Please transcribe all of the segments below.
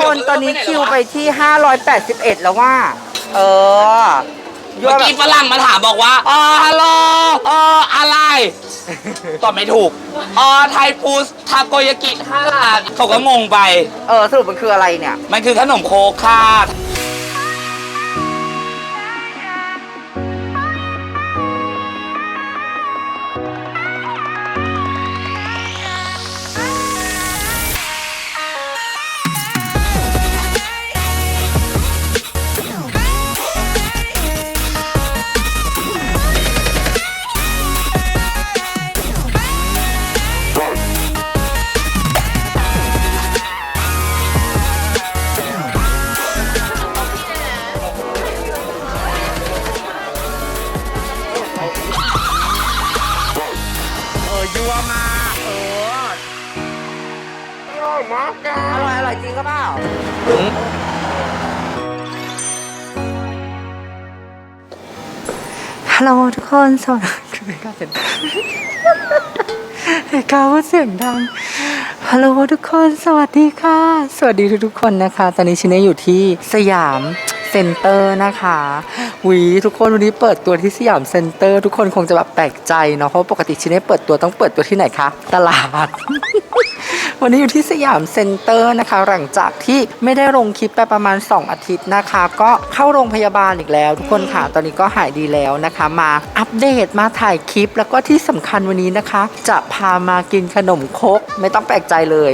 คนตอนนี้คิวไปที่ 581 แล้วว่า เออยั่เมื่วอแบบกี้ฝรั่งมาถามบอกว่าอ๋อฮัลโหลเอออะไร ตอบไม่ถูกอ๋อไทยฟูสทาโกยากิห้าบาทเขาก็งงไป เออ สรุปมันคืออะไรเนี่ย มันคือขนมโคกค่ะ มากแกอร่อยอร่อยจริงก็เปล่าฮัลโหลทุกคนสวัสดีคือการเสียงดังกาวว่าเสียงดังฮัลโหลทุกคนสวัสดีค่ะ สวัสดีทุกๆคนนะคะ ตอนนี้ชินเน่อยู่ที่สยามเซ็นเตอร์นะคะวีทุกคนวันนี้เปิดตัวที่สยามเซ็นเตอร์ ทุกคนคงจะแบบแปลกใจเนาะเพราะปกติชินเน่เปิดตัวต้องเปิดตัวที่ไหนคะตลาด วันนี้อยู่ที่สยามเซ็นเตอร์นะคะ หลังจากที่ไม่ได้ลงคลิปไปประมาณ 2 อาทิตย์นะคะ ก็เข้าโรงพยาบาลอีกแล้ว ทุกคนค่ะตอนนี้ก็หายดีแล้วนะคะ มาอัปเดตมาถ่ายคลิป แล้วก็ที่สำคัญวันนี้นะคะ จะพามากินขนมคกไม่ต้องแปลกใจเลย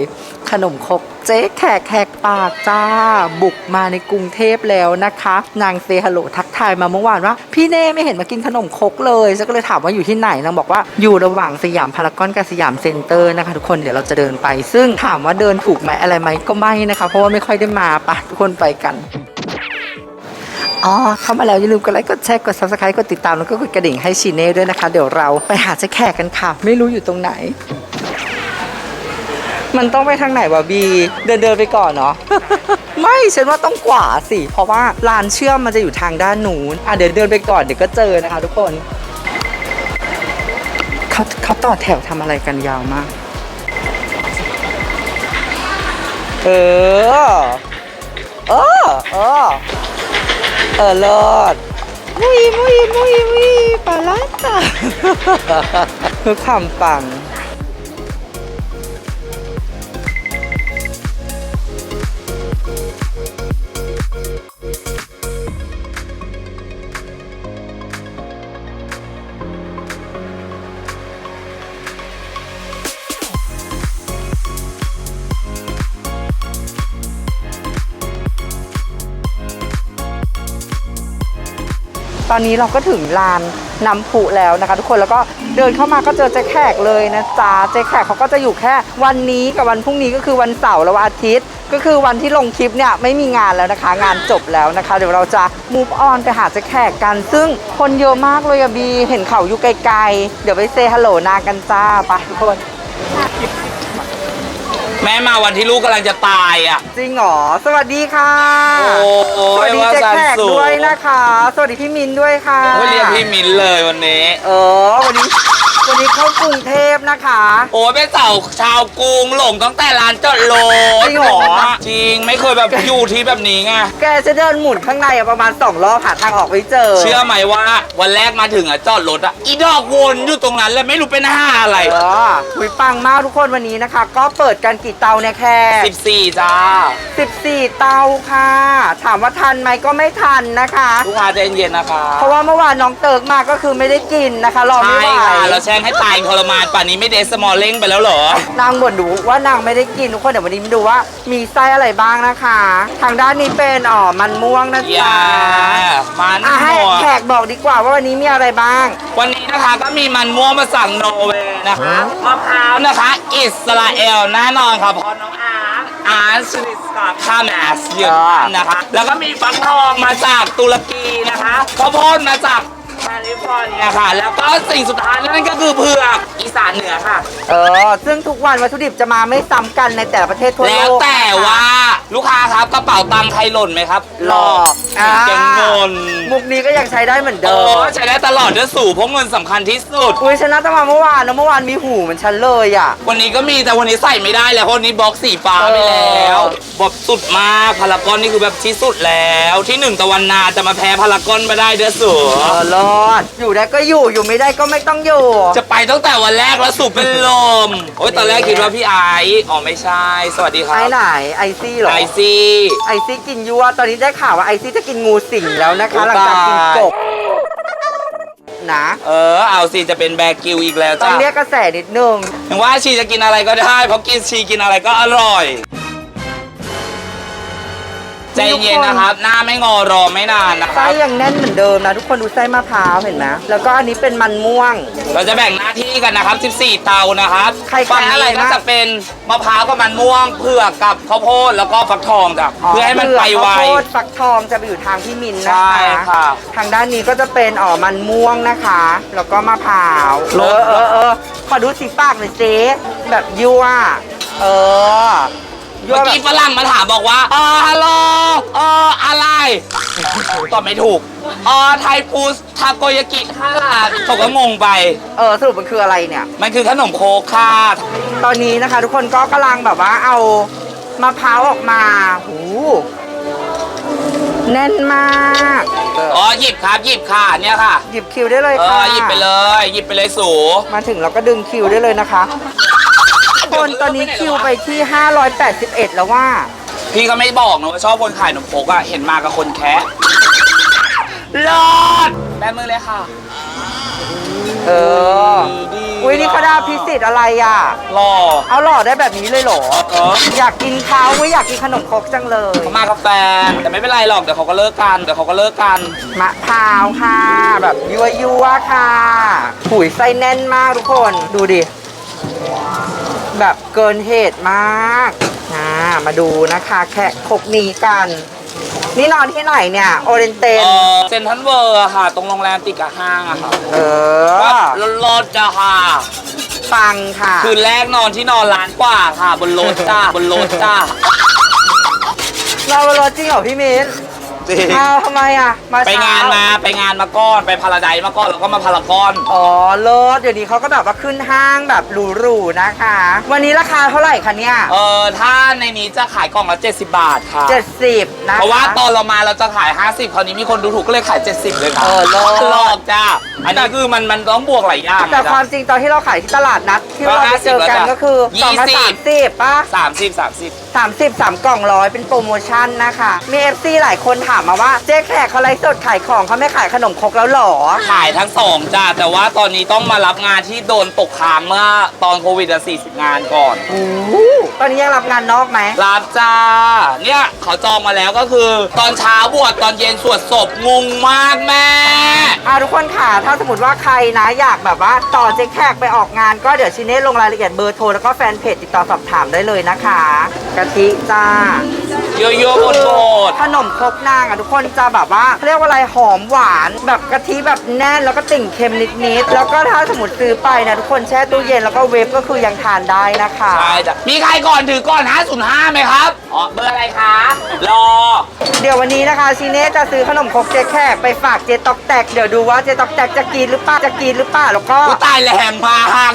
ขนมครกเจ๊แขกแขกปากจ้า บุกมาในกรุงเทพแล้วนะคะ นางเซฮัลโหลทักทายมาเมื่อวานว่า พี่เน่ไม่เห็นมากินขนมครกเลยฉันก็เลยถามว่าอยู่ที่ไหนนางบอกว่าอยู่ระหว่างสยามพารากอนกับสยามเซ็นเตอร์นะคะ ทุกคนเดี๋ยวเราจะเดินไป ซึ่งถามว่าเดินถูกไหมอะไรไหมก็ไม่นะคะ เพราะว่าไม่ค่อยได้มาปะทุกคนไปกันอ๋อเข้ามาแล้วอย่าลืมกดไลค์กดแชร์กด subscribe กดติดตามแล้วก็กดกระดิ่งให้ชีเน่ด้วยนะคะ เดี๋ยวเราไปหาเจ๊แขกกันค่ะ ไม่รู้อยู่ตรงไหน มันต้องไปทางไหนวะบี เดินเดินไปก่อนเนาะ ไม่ฉันว่าต้องขวาสิ เพราะว่าลานเชื่อมมันจะอยู่ทางด้านนู้น อะเดี๋ยวเดินไปก่อนเดี๋ยวก็เจอนะคะทุกคนเขาเขาต่อแถวทำอะไรกันยาวมาก เออ เออ เออ เออเลิศมุยมุยมุยมุยปลาลัตาคือคำปัง ตอนนี้เราก็ถึงลานน้ำพุแล้วนะคะ ทุกคนแล้วก็เดินเข้ามาก็เจอเจ๊แขกเลยนะจ๊ะเจ๊แขกเขาก็จะอยู่แค่วันนี้กับวันพรุ่งนี้ก็คือวันเสาร์และวันอาทิตย์ ก็คือวันที่ลงคลิปเนี่ยไม่มีงานแล้วนะคะ งานจบแล้วนะคะ เดี๋ยวเราจะ move on ไปหาเจ๊แขกกัน ซึ่งคนเยอะมากเลยอะบีเห็นเขาอยู่ไกลๆ เดี๋ยวไปเซฮัลโหลนากันจ้าไปทุกคน แม่มาวันที่ลูกกำลังจะตายอะ จริงเหรอ สวัสดีค่ะ โอ้โหสวัสดีว่าเจ๊สันแขกสูด้วยนะคะ สวัสดีพี่มินด้วยค่ะไม่เรียกพี่มิ้นเลยวันนี้ เออวันนี้ วันนี้เข้ากรุงเทพนะคะ โอ้ยเป็นสาวชาวกรุงหลงตั้งแต่ร้านจอดรถจริงเหรอ จริงไม่เคยแบบอยู่ที่แบบนี้ไง แกจะเดินหมุนข้างในอะประมาณสองรอบหาทางออกไม่เจอ เชื่อไหมว่าวันแรกมาถึงอะจอดรถอะอีดอกวนอยู่ตรงนั้นแล้วไม่รู้เป็นห้าอะไร เออคุยปังมากทุกคนวันนี้นะคะ ก็เปิดกันกี่เตาเนี่ยแค่ 14 จ้า 14 เตาค่ะ ถามว่าทันไหมก็ไม่ทันนะคะ ลูกค้าใจเย็นๆนะคะเพราะว่าเมื่อวานน้องเติร์กมาก็คือไม่ได้กินนะคะรอไม่ใช่ไหวค่ะเราแช่งให้ตายทรมานป่านนี้ไม่เดสมอลเล้งไปแล้วเหรอ นางบ่นดูว่านางไม่ได้กินทุกคนเดี๋ยววันนี้มาดูว่า มีไส้อะไรบ้างนะคะ ทางด้านนี้เป็นอ๋อมันม่วงนะอจ๊ะย่ามันอะให้หัวแขกบอกดีกว่าว่าวันนี้มีอะไรบ้าง วันนี้นะคะก็มีมันม่วงมาสั่งโนเวย์นะคะมะพร้าวนะคะ อิสราเอลแน่นอนค่ะเพราะน้องอาร์ตอาร์ตสลิสกับคาแมสอยู่นั่นนะคะ แล้วก็มีฟักทองมาจากตุรกีนะคะข้าวโพดมาจากแค ลิฟอร์เนียค่ะ แล้วก็สิ่งสุดท้ายนั่นก็คือเผือกอีสานเหนือค่ะ เออ ซึ่งทุกวันวัตถุดิบจะมาไม่ซ้ำกันในแต่ละประเทศทั่วโลแล้วกแต่ว่าลูกค้าครับกระเป๋าตังค์ใครหล่นไหมครับหลอกอ่าเก่งเงินมุกนี้ก็ยังใช้ได้เหมือนโอ้เดิมใช้ได้ตลอดเดือนสู่เพราะเงินสำคัญที่สุด อุ้ยฉันน่าจะมาเมื่อวานนะเมื่อวานมีหูเหมือนฉันเลยอะ วันนี้ก็มีแต่วันนี้ใส่ไม่ได้แล้วเพราะวันนี้บล็อกสีฟ้าไปแล้วแบบสุดมากพารากอนนี่คือแบบที่สุดแล้ว ที่หนึ่งตะวันนาจะมาแพ้พารากอนมาได้เดือนสู่เออรอดอยู่ได้ก็อยู่อยู่ไม่ได้ก็ไม่ต้องอยู่ จะไปตั้งแต่วันแรกแล้วสุเป็นลม โอ้ยตอนแรกคิดว่าพี่ไอซ์อ๋อไม่ใช่ สวัสดีครับไอ้ไหนไอซี่เหรอไอซี่ ไอซี่กินยัวตอนนี้ได้ข่าวว่าไอซี่จะกินงูสิงแล้วนะคะโอ้หลังจากกินตายกบนะเออ เอาสิจะเป็นแบร์กิวอีกแล้วต้อจ้ะงเรียกกระแสนิดนึง ถึงว่าชีจะกินอะไรก็ได้ เพราะกินชีกินอะไรก็อร่อย ใจเย็นนะครับ หน้าไม่งอรอไม่นานนะคไส้รับ ยังแน่นเหมือนเดิมนะ ทุกคนดูไส้มะพร้าวเห็นไหมแล้วก็อันนี้เป็นมันม่วง เราจะแบ่งหน้าที่กันนะครับ 14 เตานะครับใครฝั่งแพ้อะไรนี้ก็บ้างจะเป็นมะพร้าวกับมันม่วง เผือกกับข้าวโพดแล้วก็ฟักทองจ้ะเพื่อให้มันไปไว ข้าวโพดฟักทองจะไปอยู่ทางพี่มินนะใช่คะค่ะ ทางด้านนี้ก็จะเป็นอ๋อมันม่วงนะคะ แล้วก็มะพร้าวรเอสอเออเออขอดูสีปากหน่อยเจ๊แบบยั่วเออยั่ เมื่วอแบบกี้ฝรั่งมาถามบอกว่าเออฮัลโหลเอออะไร ตอบไม่ถูกเออไทยฟูสทาโกยากิค่ะเขาก็งงไป เออสรุปมันคืออะไรเนี่ย มันคือขนมโคกค่ะ ตอนนี้นะคะ ทุกคนก็กำลังแบบว่าเอามะพร้าวออกมาหูแน่นมากอ๋อหยิบครับหยิบค่ะเนี่ยค่ะ หยิบคิวได้เลยเอค่ะอหยิบไปเลย หยิบไปเลยสู มาถึงเราก็ดึงคิวได้เลยนะคะ คนตอนนี้คิวไปที่ 581 แล้วว่า พี่ก็ไม่บอกนะว่าชอบคนขายขนมโคกอะเห็นมากับคนแคะรอดแบมือเลยค่ะเอออุ้ยนี่เขาได้พิเศษอะไรอะรอเอาหล่อได้แบบนี้เลยเหรอ เออ อยากกินเขาอุ้ยอยากกินขนมครกจังเลย เขามากับแฟนแต่ไม่เป็นไรหรอกเดี๋ยวเขาก็เลิกกันเดี๋ยวเขาก็เลิกกัน มะพร้าวค่ะ แบบยัวยัวๆค่ะหุยไส้แน่นมากทุกคนดูดิ แบบเกินเหตุมากอ่ามาดูนะคะแค่ครกนี้กัน นี่นอนที่ไหนเนี่ย โอเรนเตเอนอเซนทันเวอร์อะค่ะ ตรงโรงแรมติดกับห้างอะค่ะเอว่าอรถจะค่ะปังค่ะ คืนแรกนอนที่นอนร้านกว่าค่ะ บนรถจ้าบนรถจ้าเราบนรถจริงเหรอพี่มิ้น จริงอ้าวทำไมอะ มาไปงานเช้มาไปงานมาก้อนไปพาราไดซ์มาก้อนแล้วก็มาพารากอน อ๋อเลิศเดี๋ยวนี้เขาก็แบบว่าขึ้นห้างแบบหรูๆนะคะ วันนี้ราคาเท่าไหร่คะเนี่ยเออถ้าในนี้จะขายกล่องละ70 บาทค่ะ เจ็ดสิบนะคะ เพราะว่าตอนเรามาเราจะขาย 50 คราวนี้มีคนดูถูกก็เลยขาย 70 เลยค่ะเออเลิศหลอกจ้า อันนี้คือมันมันต้องบวกหลายอย่างแต่นะความจริงตอนที่เราขายที่ตลาดนัดที่เราไปเจอกันก็50ก็คือยี่กล่องละสิบสามสิบป่ะ สามสิบสามสิบสามสิบสามกล่องร้อยเป็นโปรโมชั่นนะคะมีเอฟซีหลายคนถามมาว่าเจ๊แขกเขาไลฟ์สดขายของเขาไม่ขายขนมครกแล้วเหรอ ขายทั้งสองจ้าแต่ว่าตอนนี้ต้องมารับงานที่โดนตกค้างเมื่อตอนโควิดอะ40 งานก่อนโอ้โหตอนนี้ยังรับงานนอกไหมรับจ้า เนี่ยเขาจองมาแล้วก็คือ ตอนเช้าบวชตอนเย็นสวดศพงงมากแม่ อ่าทุกคนค่ะ ถ้าสมมติว่าใครนะอยากแบบว่าต่อเจ๊แขกไปออกงานก็เดี๋ยวชิเน่ลงรายละเอียดเบอร์โทรแล้วก็แฟนเพจติดต่อสอบถามได้เลยนะคะ กะทิจ้า โยโย่บนโบสถ์ขนมครกนางอะทุกคนจะแบบว่าเขาเรียกว่าอะไรหอมหวาน แบบกะทิแบบแน่นแล้วก็ติ่งเค็มนิดๆแล้วก็ถ้าสมมติซื้อไปนะทุกคนแช่ตู้เย็นแล้วก็เวฟก็คือยังทานได้นะคะใช่จ้ะมีใครก่อนถือก่อน 505ไหมครับ อ๋อ เบอร์อะไรคะ รอ เดี๋ยววันนี้นะคะชิเน่จะซื้อขนมครกเจ๊แขกไปฝากเจ๊ตอกแตกเดี๋ยวดูว่าเจ๊ตอกแตกจะกินหรือเปล่าจะกินหรือเปล่าแล้วก็ กูตายแรงมาก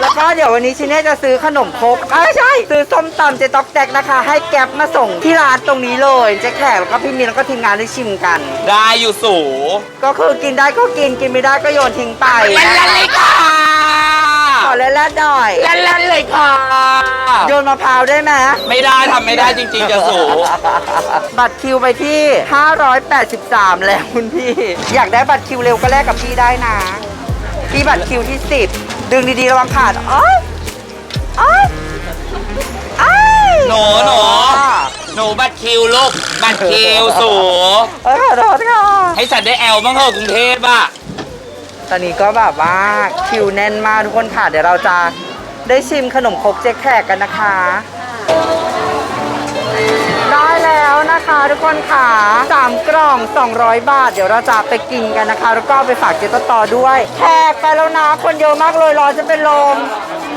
แล้วก็เดี๋ยววันนี้ชิเน่จะซื้อขนมครกเอ้ยใช่ ซื้อส้มตำเจ๊ต๊อกแตกนะคะ ให้แก๊ปมาส่งที่ร้านตรงนี้เลยเจ๊แขกแล้วก็พี่มีนแล้วก็ทีมงานได้ชิมกัน ได้อยู่สูก็คือกินได้ก็กินกินไม่ได้ก็โยนทิ้งไป เล่นนะๆเลยค่ะข อแล่นๆหน่อยเล่นๆเลยค่ะ โยนมะพร้าวได้ไหมไม่ได้ทำไม่ได้จริงๆจะสูบัตรคิวไปที่ 583 แล้วคุณพี่ อยากได้บัตรคิวเร็วก็แลกกับพี่ได้นะ พี่บัตรคิวที่ 10 ดึงดีๆระวังขาดโอ๊ยโอ๊ยโอ๊ยหนูหนูหนูบัตรคิวลูกบัตรคิวสูเอ้ยขอโทษค่ะให้สัตว์ได้แอลบ้างเถอะกรุงเทพอะ ตอนนี้ก็แบบว่าคิวแน่นมากทุกคนค่ะ เดี๋ยวเราจะได้ชิมขนมครกเจ๊แขกกันนะคะ ได้แล้วนะคะทุกคนค่ะสามกล่อง 200 บาท เดี๋ยวเราจะไปกินกันนะคะ แล้วก็เอาไปฝากเจ๊ต่อๆด้วย แขกไปแล้วนะ คนเยอะมากเลยรอจะเป็นลม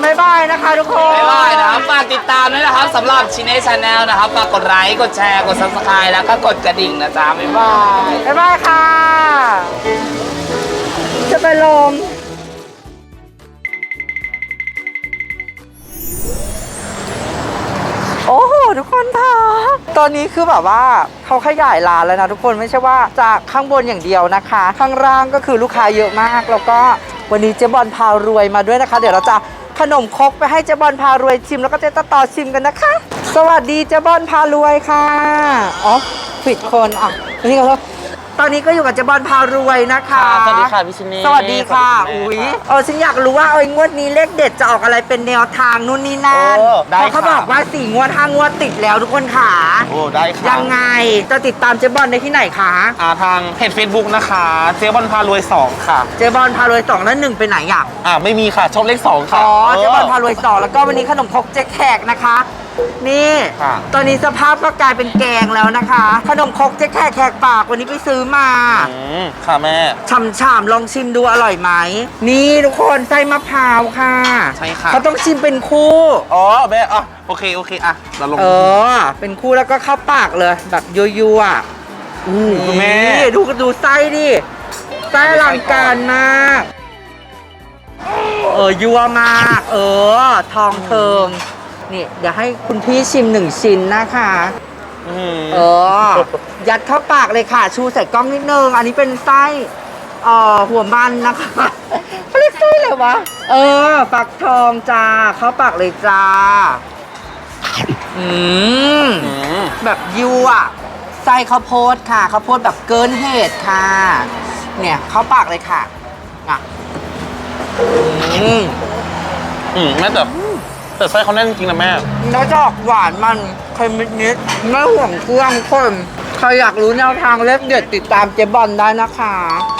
บ๊ายบายนะคะทุกคนบ๊ายบายนะครับฝากติดตามด้วยนะครับสำหรับชินเนชแนลนะครับฝากกดไลค์กดแชร์กด subscribe แล้วก็กดกระดิ่งนะจ๊ะบ๊ายบายบ๊ายบายค่ะ จะไปลมโอ้โหทุกคนค่ะ ตอนนี้คือแบบว่าเขาขยายร้านแล้วนะทุกคนไม่ใช่ว่าจากข้างบนอย่างเดียวนะคะ ข้างล่างก็คือลูกค้าเยอะมาก แล้วก็วันนี้เจ๊บอลพารวยมาด้วยนะคะ เดี๋ยวเราจะขนมครกไปให้เจ๊บอลพารวยชิมแล้วก็เจ๊ต่อชิมกันนะคะ สวัสดีเจ๊บอลพารวยค่ะอ๋อผิดคนอะนี่เขา ตอนนี้ก็อยู่กับเจ๊บอลพารวยนะคะสวัสดีค่ะพี่ชินเน่สวัสดีค่ะ สวัสดีคุณแม่อุ้ยค่ะเออฉันอยากรู้ว่าเอ้ยงวดนี้เลขเด็ดจะออกอะไรเป็นแนวทางนู่นนี่นั่นโอ้ได้เพราะเขาค่ะบอกว่าสี่งวดห้างวดติดแล้วทุกคนค่ะ โอ้ได้ค่ะยังไงจะติดตามเจ๊บอลได้ที่ไหนคะ อ่าทางเพจ Facebook นะคะ เจ๊บอลพารวย 2 ค่ะ เจ๊บอลพารวยสองแล้วหนึ่งไปไหนอะ อ่าไม่มีค่ะชอบเลข 2 ค่ะอ๋อเจ๊บอลพารวยสองแล้วก็วันนี้ขนมครกเจ๊แขกนะคะ นี่ ค่ะ ตอนนี้สภาพก็กลายเป็นแกงแล้วนะคะ ขนมครกเจ๊แขกแขกปากวันนี้ไปซื้อมาอืมค่ะแม่ ฉ่ำๆลองชิมดูอร่อยไหม นี่ทุกคนไส้มะพร้าวค่ะใช่ค่ะ เขาต้องชิมเป็นคู่ อ๋อแม่อะโอเคโอเคอะเราลง เออ เป็นคู่แล้วก็เข้าปากเลย แบบยั่วๆอู้คุณแม่ นี่ดูดูไส้ดิ ไส้อลังการมาก เออยั่วมาก เออ ทองเทิง นี่เดี๋ยวให้คุณพี่ชิมหนึ่งชิ้นนะคะอืมเออ ยัดเข้าปากเลยค่ะ ชูใส่กล้องนิดนึง อันนี้เป็นไส้เอ่อหัวมันนะคะเขาเรียกไส้อะไรวะ เออฟักทองจ้า เข้าปากเลยจ้า อืมอืมแบบยั่วไส้ข้าวโพดค่ะข้าวโพดแบบเกินเหตุค่ะ เนี่ย เข้าปากเลยค่ะอะอืมอืมแม่แต่ แต่ไส้เขาแน่นจริงนะแม่ แล้วจะออกหวานมันเค็มนิดๆไม่ห่วงเครื่องคนใครอยากรู้แนวทางเลขเด็ดติดตามเจ๊บอลได้นะคะ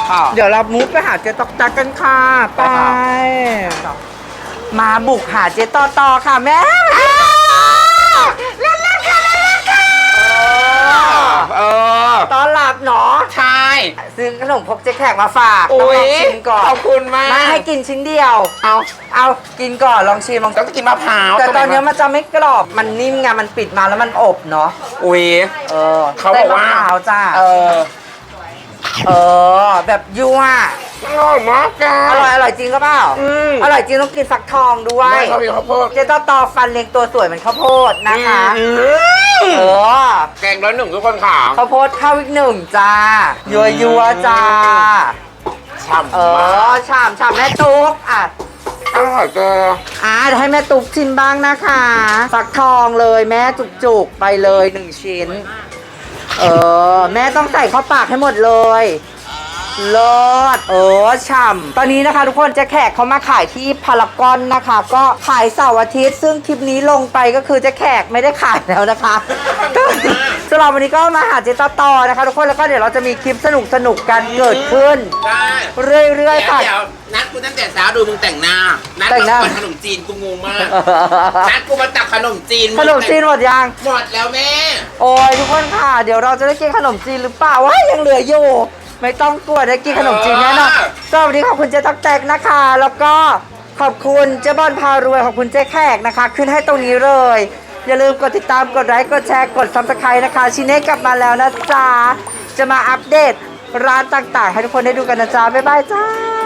ค่ะเดี๋ยวเรามูฟไปหาเจ๊ตอกแตกกันค่ะ ไปมาบุกหาเจ๊ต่อต่อค่ะแม่เล่นเล่นค่ะเล่นเล่นค่ะเออ ต้อนรับเนาะใช่ ซื้อขนมครกเจ๊แขกมาฝากโอ้ต้องยลองชิมก่อนขอบคุณมากไม่ให้กินชิ้นเดียว เอาเอากินก่อนลองชิมลองต้องกินมะพร้าวแต่ตอนเนี้ยมันจะไม่กรอบมันนิ่มไงมันปิดมาแล้วมันอบเนาะอุ้ยเออเขาบอกว่าไส้มะพร้าวจ้าเออเออแบบยั่ว อร่อยมากจ้าอร่อยอร่อยจริงก็เปล่า อืมอร่อยจริงต้องกินฟักทองด้วยแม่ชอบกินข้าวโพดเจ๊ต่อตอฟันเรียงตัวสวยเหมือนข้าวโพดนะคะ อืมเออ แกงร้อยหนึ่งทุกคนค่ะข้าวโพดข้าวอีกหนึ่งจ้า ยัวยัวๆจ้า ฉ่ำเอมาอกฉ่ำฉ่ำแม่ตุ๊กอะ อร่อยเจ้าอ่าเดี๋ยวให้แม่ตุ๊กชิมบ้างนะคะ ฟักทองเลยแม่จุกๆ ไปเลยหนึ่งชิ้น เออ แม่ต้องใส่เข้าปากให้หมดเลย เลิศเออฉ่ำตอนนี้นะคะทุกคนเจะแขกเขามาขายที่พารากอนนะคะ ก็ขายเสาร์อาทิตย์ ซึ่งคลิปนี้ลงไปก็คือเจะแขกไม่ได้ขายแล้วนะคะก็สำหรับวันนี้ก็มาหาเจตาต่อนะคะ ทุกคนแล้วก็เดี๋ยวเราจะมีคลิปสนุกๆกันเกิดขึ้น ได้เรื่อยๆค่ะ เดี๋ยวนัดกูตั้งแต่เช้าดูมึงแต่งหน้า นัดแต่งหน้า มาก่อนขนมจีนกูงงมาก นัดกูมาตักขนมจีนขนมจีนหมดยัง หมดแล้วแม่ โอ้ยทุกคนค่ะ เดี๋ยวเราจะได้กินขนมจีนหรือเปล่าว้ายยังเหลืออยู่ ไม่ต้องกลัวได้กินขนมจีนแน่นอนเออสวัสดีขอบคุณเจ๊ตักแตกนะคะ แล้วก็ขอบคุณเจ๊บอลพารวยขอบคุณเจ๊แขกนะคะ ขึ้นให้ตรงนี้เลย อย่าลืมกดติดตามกดไลค์กดแชร์กดซับสไครต์นะคะชิเน่กลับมาแล้วนะจ๊ะจะมาอัปเดตร้านต่างๆ ให้ทุกคนได้ดูกันนะจ๊ะบ๊ายบายจ้า